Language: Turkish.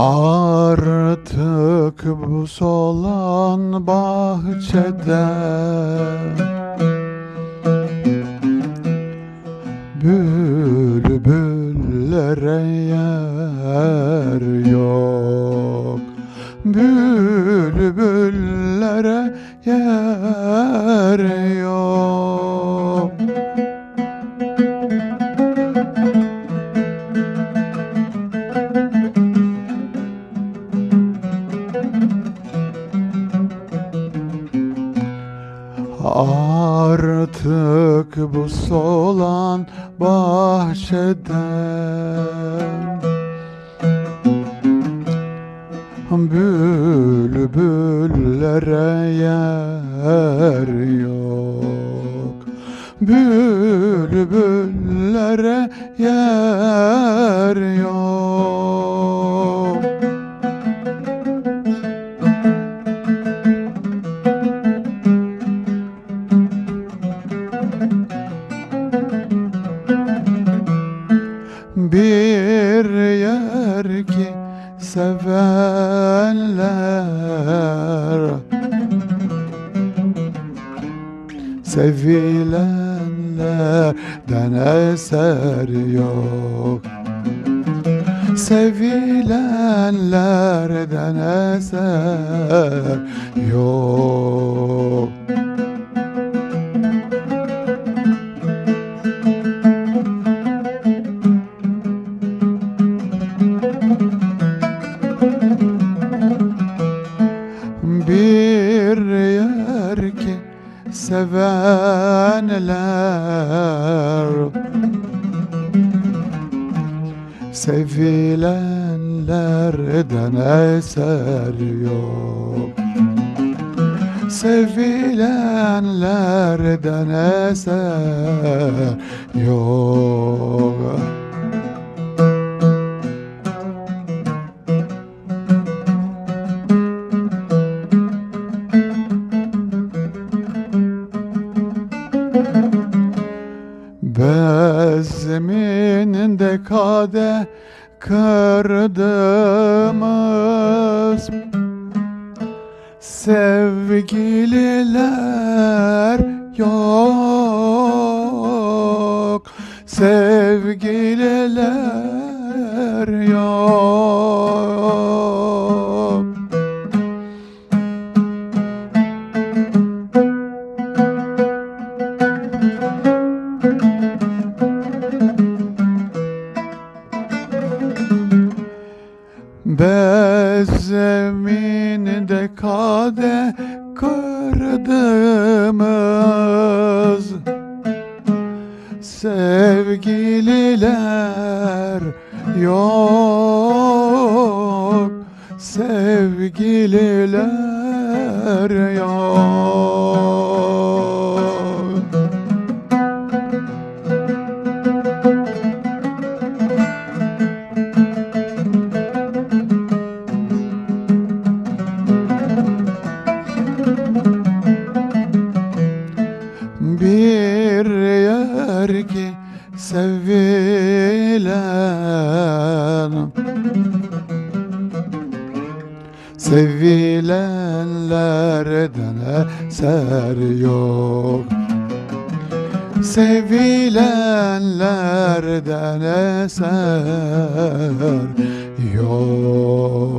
Artık bu solan bahçede Bülbüllere yer yok. Bülbüllere yer yok Artık bu solan bahçeden Bülbüllere yer yok. Bülbüllere yer yok yer ki sevenler. Sevilenlerden eser yok. Sevilenlerden eser yok yer ki sevenler. Sevilenlerden eser yok. Sevilenlerden eser yok Bezminde kade kırdığımız Sevgililer yok. Sevgililer yok Bezeminde kade kırdığımız Sevgililer yok Sevgililer yok bir yer ki sevilen. Sevilenlerden eser yok. Sevilenlerden eser yok